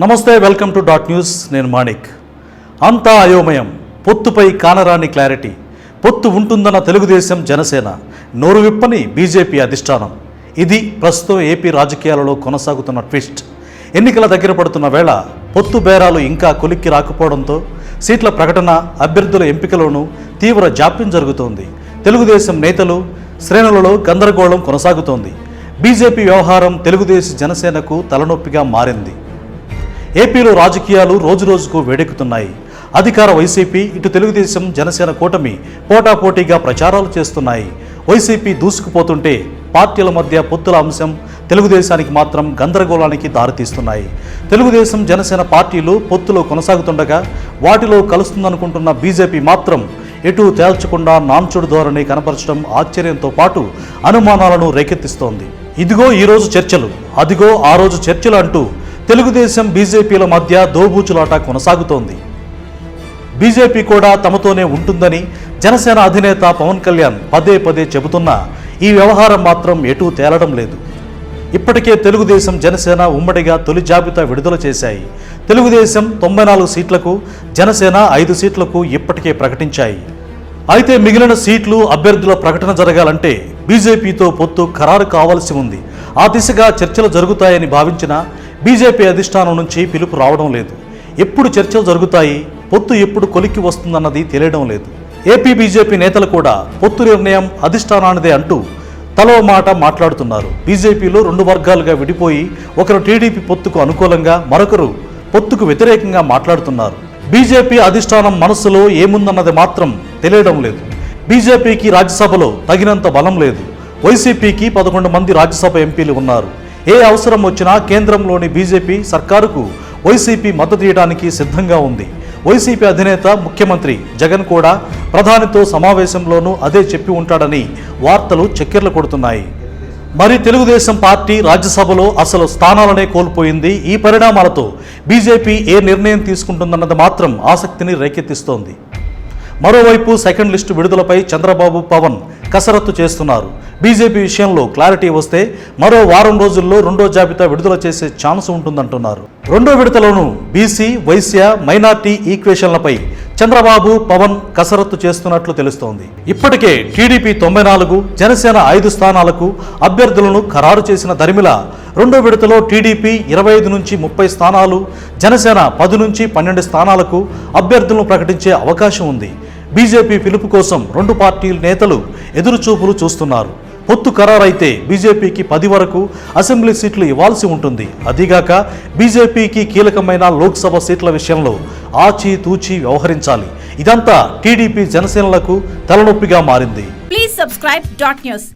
నమస్తే welcome to dot news. నేను మాణిక్. అంతా అయోమయం. పొత్తుపై కానరాని క్లారిటీ. పొత్తు ఉంటుందన్న తెలుగుదేశం జనసేన. నోరు విప్పని బీజేపీ అధిష్టానం. ఇది ప్రస్తుతం ఏపీ రాజకీయాలలో కొనసాగుతున్న ట్విస్ట్. ఎన్నికల దగ్గర పడుతున్న వేళ పొత్తు బేరాలు ఇంకా కొలిక్కి రాకపోవడంతో సీట్ల ప్రకటన అభ్యర్థుల ఎంపికలోనూ తీవ్ర జాప్యం జరుగుతోంది. తెలుగుదేశం నేతలు శ్రేణులలో గందరగోళం కొనసాగుతోంది. బీజేపీ వ్యవహారం తెలుగుదేశం జనసేనకు తలనొప్పిగా మారింది. ఏపీలో రాజకీయాలు రోజురోజుకు వేడెక్కుతున్నాయి. అధికార వైసీపీ ఇటు తెలుగుదేశం జనసేన కూటమి పోటాపోటీగా ప్రచారాలు చేస్తున్నాయి. వైసీపీ దూసుకుపోతుంటే పార్టీల మధ్య పొత్తుల అంశం తెలుగుదేశానికి మాత్రం గందరగోళానికి దారితీస్తున్నాయి. తెలుగుదేశం జనసేన పార్టీలు పొత్తులో కొనసాగుతుండగా వాటిలో కలుస్తుందనుకుంటున్న బీజేపీ మాత్రం ఎటు తేల్చకుండా నాంచుడు ధోరణి కనపరచడం ఆశ్చర్యంతో పాటు అనుమానాలను రేకెత్తిస్తోంది. ఇదిగో ఈరోజు చర్చలు అదిగో ఆ రోజు చర్చలు అంటూ తెలుగుదేశం బీజేపీల మధ్య దోబూచులాట కొనసాగుతోంది. బీజేపీ కూడా తమతోనే ఉంటుందని జనసేన అధినేత పవన్ కళ్యాణ్ పదే పదే చెబుతున్నా ఈ వ్యవహారం మాత్రం ఎటూ తేలడం లేదు. ఇప్పటికే తెలుగుదేశం జనసేన ఉమ్మడిగా తొలి జాబితా విడుదల చేశాయి. తెలుగుదేశం తొంభై నాలుగు సీట్లకు జనసేన ఐదు సీట్లకు ఇప్పటికే ప్రకటించాయి. అయితే మిగిలిన సీట్లు అభ్యర్థుల ప్రకటన జరగాలంటే బీజేపీతో పొత్తు ఖరారు కావాల్సి ఉంది. ఆ దిశగా చర్చలు జరుగుతాయని భావించిన బీజేపీ అధిష్టానం నుంచి పిలుపు రావడం లేదు. ఎప్పుడు చర్చలు జరుగుతాయి పొత్తు ఎప్పుడు కొలిక్కి వస్తుందన్నది తెలియడం లేదు. ఏపీ బీజేపీ నేతలు కూడా పొత్తు నిర్ణయం అధిష్టానానిదే అంటూ తలో మాట మాట్లాడుతున్నారు. బీజేపీలో రెండు వర్గాలుగా విడిపోయి ఒకరు టీడీపీ పొత్తుకు అనుకూలంగా మరొకరు పొత్తుకు వ్యతిరేకంగా మాట్లాడుతున్నారు. బీజేపీ అధిష్టానం మనస్సులో ఏముందన్నది మాత్రం తెలియడం లేదు. బీజేపీకి రాజ్యసభలో తగినంత బలం లేదు. వైసీపీకి పదకొండు మంది రాజ్యసభ ఎంపీలు ఉన్నారు. ఏ అవసరం వచ్చినా కేంద్రంలోని బీజేపీ సర్కారుకు వైసీపీ మద్దతు ఇవ్వడానికి సిద్ధంగా ఉంది. వైసీపీ అధినేత ముఖ్యమంత్రి జగన్ కూడా ప్రధానితో సమావేశంలోనూ అదే చెప్పి ఉంటాడని వార్తలు చక్కెర్లు కొడుతున్నాయి. మరి తెలుగుదేశం పార్టీ రాజ్యసభలో అసలు స్థానాలనే కోల్పోయింది. ఈ పరిణామాలతో బీజేపీ ఏ నిర్ణయం తీసుకుంటుందన్నది మాత్రం ఆసక్తిని రేకెత్తిస్తోంది. మరోవైపు సెకండ్ లిస్టు విడుదలపై చంద్రబాబు పవన్ కసరత్తు చేస్తున్నారు. బీజేపీ విషయంలో క్లారిటీ వస్తే మరో వారం రోజుల్లో రెండో జాబితా విడుదల చేసే ఛాన్స్ ఉంటుందంటున్నారు. రెండో విడతలోనూ బీసీ వైశ్య మైనార్టీ ఈక్వేషన్లపై చంద్రబాబు పవన్ కసరత్తు చేస్తున్నట్లు తెలుస్తోంది. ఇప్పటికే టీడీపీ తొంభై నాలుగు జనసేన ఐదు స్థానాలకు అభ్యర్థులను ఖరారు చేసిన దరిమిల రెండో విడతలో టీడీపీ ఇరవై ఐదు నుంచి ముప్పై స్థానాలు జనసేన పది నుంచి పన్నెండు స్థానాలకు అభ్యర్థులను ప్రకటించే అవకాశం ఉంది. బీజేపీ పిలుపు కోసం రెండు పార్టీల నేతలు ఎదురుచూపులు చూస్తున్నారు. పొత్తు ఖరారైతే బీజేపీకి పది వరకు అసెంబ్లీ సీట్లు ఇవ్వాల్సి ఉంటుంది. అదీగాక బీజేపీకి కీలకమైన లోక్సభ సీట్ల విషయంలో ఆచితూచి వ్యవహరించాలి. ఇదంతా టీడీపీ జనసేనలకు తలనొప్పిగా మారింది. Please subscribe dot news